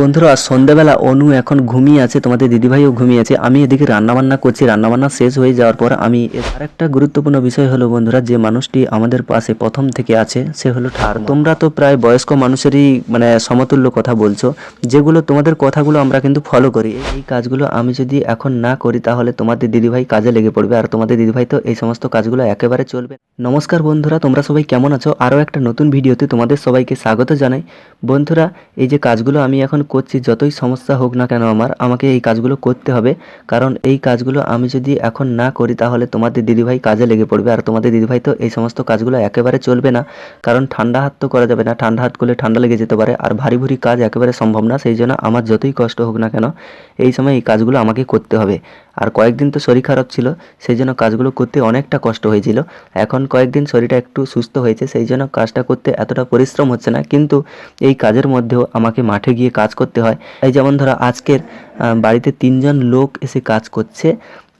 বন্ধুরা, সন্ধ্যাবেলা অনু এখন ঘুমিয়ে আছে, তোমাদের দিদিভাইও ঘুমিয়ে আছে। আমি এদিকে রান্নাবান্না করছি, রান্নাবান্না শেষ হয়ে যাওয়ার পর আমি আর একটা গুরুত্বপূর্ণ বিষয় হলো বন্ধুরা, যে মানুষটি আমাদের পাশে প্রথম থেকে আছে, সে হলো ঠার তোমরা তো প্রায় বয়স্ক মানুষেরই মানে সমতুল্য কথা বলছো, যেগুলো তোমাদের কথাগুলো আমরা কিন্তু ফলো করি। এই কাজগুলো আমি যদি এখন না করি, তাহলে তোমাদের দিদিভাই কাজে লেগে পড়বে, আর তোমাদের দিদিভাই তো এই সমস্ত কাজগুলো একেবারে চলবে নমস্কার বন্ধুরা, তোমরা সবাই কেমন আছো? আরও একটা নতুন ভিডিওতে তোমাদের সবাইকে স্বাগত জানাই। বন্ধুরা, এই যে কাজগুলো আমি এখন করছি, যতই সমস্যা হোক না কেন আমার, আমাকে এই কাজগুলো করতে হবে। কারণ এই কাজগুলো আমি যদি এখন না করি, তাহলে তোমাদের দিদিভাই কাজে লেগে পড়বে। আর তোমাদের দিদিভাই তো এই সমস্ত কাজগুলো একেবারে চলবে না। কারণ ঠান্ডা হাত তো করা যাবে না। ঠান্ডা হাত করলে ঠান্ডা লেগে যেতে পারে। আর ভারী ভুরি কাজ একেবারে সম্ভব না। সেই জন্য আমার যতই কষ্ট হোক না কেন, এই সময় এই কাজগুলো আমাকে করতে হবে। আর কয়েকদিন তো শরীর খারাপ ছিল, সেই জন্য কাজগুলো করতে অনেকটা কষ্ট হয়েছিল। এখন কয়েকদিন শরীরটা একটু সুস্থ হয়েছে, সেই জন্য কাজটা করতে এতটা পরিশ্রম হচ্ছে না। কিন্তু এই কাজের মধ্যেও আমাকে মাঠে গিয়ে কাজ করতে হয়। এই যেমন ধরো আজকের বাড়িতে তিনজন লোক এসে কাজ করছে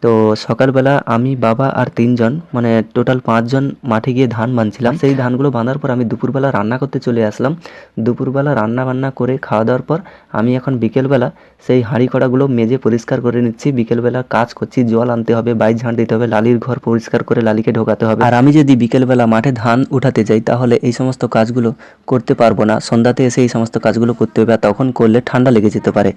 তো সকালবেলা আমি বাবা আর তিনজন মানে টোটাল পাঁচজন মাঠে গিয়ে ধান বাঁধছিলাম সেই ধানগুলো বাঁধার পর আমি দুপুরবেলা রান্না করতে চলে আসলাম। দুপুরবেলা রান্না বান্না করে খাওয়া দাওয়ার পর আমি এখন বিকেলবেলা সেই হাঁড়ি কড়াগুলো মেজে পরিষ্কার করে নিচ্ছি। বিকেলবেলা কাজ করছি জল আনতে হবে বাইক ঝাঁট দিতে হবে লালির ঘর পরিষ্কার করে লালিকে ঢোকাতে হবে। আর আমি যদি বিকেলবেলা মাঠে ধান উঠাতে যাই তাহলে এই সমস্ত কাজগুলো করতে পারব না। সন্ধ্যাতে এসে এই সমস্ত কাজগুলো করতে হবে আর তখন করলে ঠান্ডা লেগে যেতে পারে।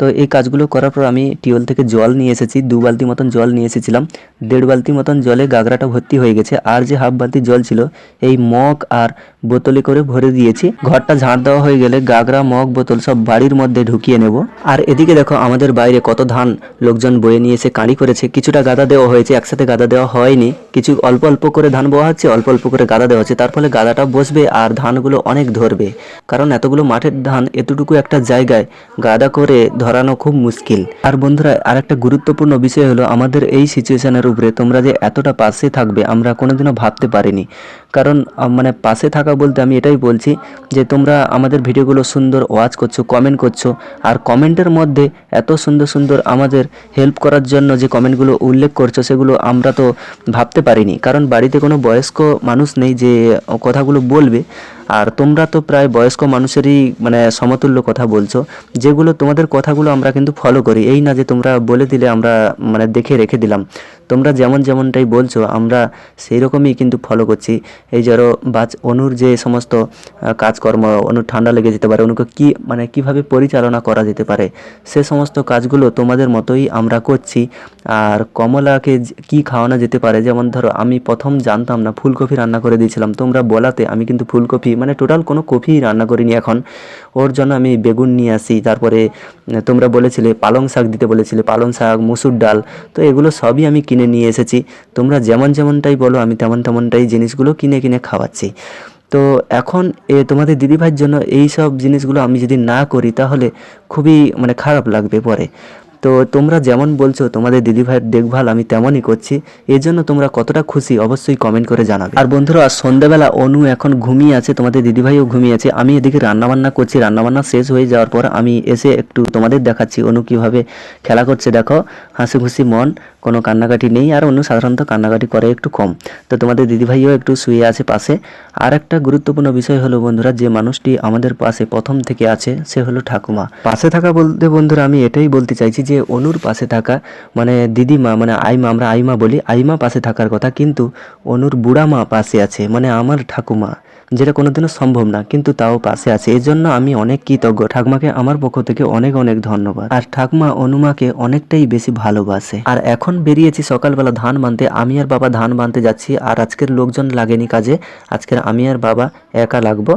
তো এই কাজগুলো করার পর আমি টিউবওয়েল থেকে জল নিয়ে এসেছি। দু বালতি মতন জল নিয়ে এসেছিলাম। দেড় বালতি মতন জলে গাগরাটা ভর্তি হয়ে গেছে। আর যে হাফ বালতি জল ছিল, এই মগ আর বোতলে করে ভরে দিয়েছি। ঘরটা ঝাঁট দেওয়া হয়ে গেলে গাগরা, মগ, বোতল সব বাড়ির মধ্যে ঢুকিয়ে নেব। আর এদিকে দেখো, আমাদের বাইরে কত ধান। লোকজন বয়ে নিয়ে এসে কাঁড়ি করেছে। কিছুটা গাদা দেওয়া হয়েছে, একসাথে গাদা দেওয়া হয়নি। কিছু অল্প অল্প করে ধান বওয়া হচ্ছে, অল্প অল্প করে গাদা দেওয়া হচ্ছে। তার ফলে গাদাটা বসবে আর ধানগুলো অনেক ধরবে। কারণ এতগুলো মাঠের ধান এতটুকু একটা জায়গায় গাদা করে ধরানো খুব মুশকিল। আর বন্ধুরা, আরেকটা গুরুত্বপূর্ণ বিষয় হলো, আমাদের এই সিচুয়েশনের উপরে তোমরা যে এতটা পাশে থাকবে, আমরা কোনোদিনও ভাবতে পারিনি। কারণ মানে পাশে থাকা বলতে আমি এটাই বলছি যে তোমরা আমাদের ভিডিওগুলো সুন্দর ওয়াচ করছ কমেন্ট করছ, আর কমেন্টের মধ্যে এত সুন্দর সুন্দর আমাদের হেল্প করার জন্য যে কমেন্টগুলো উল্লেখ করছ, সেগুলো আমরা তো ভাবতে পারিনি। কারণ বাড়িতে কোনো বয়স্ক মানুষ নেই যে কথাগুলো বলবে। আর তোমরা তো প্রায় বয়স্ক মানুষেরই মানে সমতুল্য কথা বলছো। যেগুলো তোমাদের কথাগুলো আমরা কিন্তু ফলো করি। এই না যে তোমরা বলে দিলে আমরা মানে দেখে রেখে দিলাম। তোমরা যেমন যেমনটাই বলছো, আমরা সেই রকমই কিন্তু ফলো করছি। এই ধরো বাচ অনুর যে সমস্ত কাজকর্ম, অনুর ঠান্ডা লেগে যেতে পারে, অনুকে কি মানে কীভাবে পরিচালনা করা যেতে পারে, সে সমস্ত কাজগুলো তোমাদের মতোই আমরা করছি। আর কমলাকে কি খাওয়ানো যেতে পারে, যেমন ধরো আমি প্রথম জানতাম না, ফুলকপি রান্না করে দিয়েছিলাম। তোমরা বলাতে আমি কিন্তু ফুলকপি মানে টোটাল কোনো কপি রান্না করিনি এখন। ওর জন্য আমি বেগুন নিয়ে আসি, তারপরে তোমরা বলেছিলে পালং শাক দিতে বলেছিলে, পালং শাক, মুসুর ডাল, তো এগুলো সবই আমি কিনে নিয়ে এসেছি। তোমরা যেমন যেমনটাই বলো, আমি তেমন তেমনটাই জিনিসগুলো কিনে কিনে খাওয়াচ্ছি। তো এখন, এ, তোমাদের দিদিভাইয়ের জন্য এই সব জিনিসগুলো আমি যদি না করি, তাহলে খুবই মানে খারাপ লাগবে পরে। তো তোমরা যেমন বলছো, তোমাদের দিদিভাইয়ের দেখভাল আমি তেমনই করছি। এর জন্য তোমরা কতটা খুশি অবশ্যই কমেন্ট করে জানাবে। আর বন্ধুরা, সন্ধ্যাবেলা অনু এখন ঘুমিয়ে আছে, তোমাদের দিদিভাইও ঘুমিয়ে আছে। আমি এদিকে রান্নাবান্না করছি, রান্নাবান্না শেষ হয়ে যাওয়ার পর আমি এসে একটু তোমাদের দেখাচ্ছি, অনু কীভাবে খেলা করছে। দেখো হাসি খুশি মন, কোনো কান্নাকাটি নেই। আর অন্য সাধারণত কান্নাকাটি করে একটু কম। তো তোমাদের দিদিভাইও একটু শুয়ে আছে পাশে। আর একটা গুরুত্বপূর্ণ বিষয় হলো, বন্ধুরা, যে মানুষটি আমাদের পাশে প্রথম থেকে আছে, সে হলো ঠাকুমা। পাশে থাকা বলতে বন্ধুরা, আমি এটাই বলতে চাইছি যে অনুর পাশে থাকা মানে দিদিমা মানে আইমা, আমরা আইমা বলি, আইমা পাশে থাকার কথা, কিন্তু অনুর বুড়া মা পাশে আছে মানে আমার ঠাকুমা, যেটা কোনোদিনও সম্ভব না, কিন্তু তাও পাশে আছে। এই জন্য আমি অনেক কৃতজ্ঞ। ঠাকুমাকে আমার পক্ষ থেকে অনেক অনেক ধন্যবাদ। আর ঠাকুমা অনুমাকে অনেকটাই বেশি ভালোবাসে। আর এখন বেরিয়েছি সকালবেলা ধান বানতে। আমি আর বাবা ধান বানতে যাচ্ছি, আর আজকের লোকজন লাগেনি কাজে। আজকের আমি আর বাবা একা লাগবো।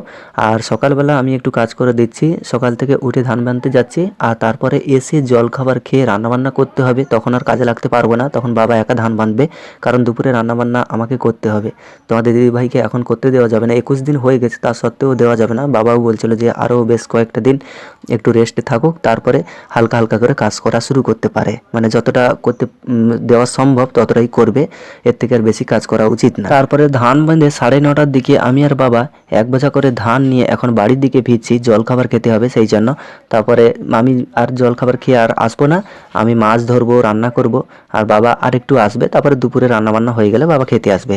আর সকালবেলা আমি একটু কাজ করে দিচ্ছি। সকাল থেকে উঠে ধান বানতে যাচ্ছি, আর তারপরে এসে জল খাবার খেয়ে রান্নাবান্না করতে হবে, তখন আর কাজে লাগতে পারব না। তখন বাবা একা ধান বাঁধবে কারণ দুপুরে রান্নাবান্না আমাকে করতে হবে। তোমাদের দিদিভাইকে এখন করতে দেওয়া যাবে না, একুশ দিন হয়ে গেছে তা সত্ত্বেও দেওয়া যাবে না। বাবাও বলছিল যে আরও বেশ কয়েকটা দিন একটু রেস্টে থাকুক, তারপরে হালকা হালকা করে কাজ করা শুরু করতে পারে। মানে যতটা করতে দেওয়া সম্ভব ততটাই করবে, এর থেকে আর বেশি কাজ করা উচিত না। তারপরে ধান বেঁধে সাড়ে নটার দিকে আমি আর বাবা এক বোঝা করে ধান নিয়ে এখন বাড়ির দিকে ফিরছি জল খাবার খেতে হবে সেই জন্য। তারপরে আমি আর জল খাবার খেয়ে আর আসব না। না, আমি মাছ ধরবো, রান্না করব, আর বাবা আর একটু আসবে, তারপরে দুপুরে রান্নাবান্না হয়ে গেলে বাবা খেতে আসবে।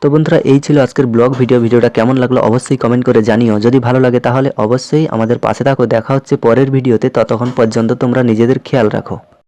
তো বন্ধুরা, এই ছিল আজকের ব্লগ ভিডিও। ভিডিওটা কেমন লাগল অবশ্যই কমেন্ট করে জানিও। যদি ভালো লাগে তাহলে অবশ্যই আমাদের পাশে থাকো। দেখা হচ্ছে পরের ভিডিওতে। ততক্ষণ পর্যন্ত তোমরা নিজেদের খেয়াল রাখো।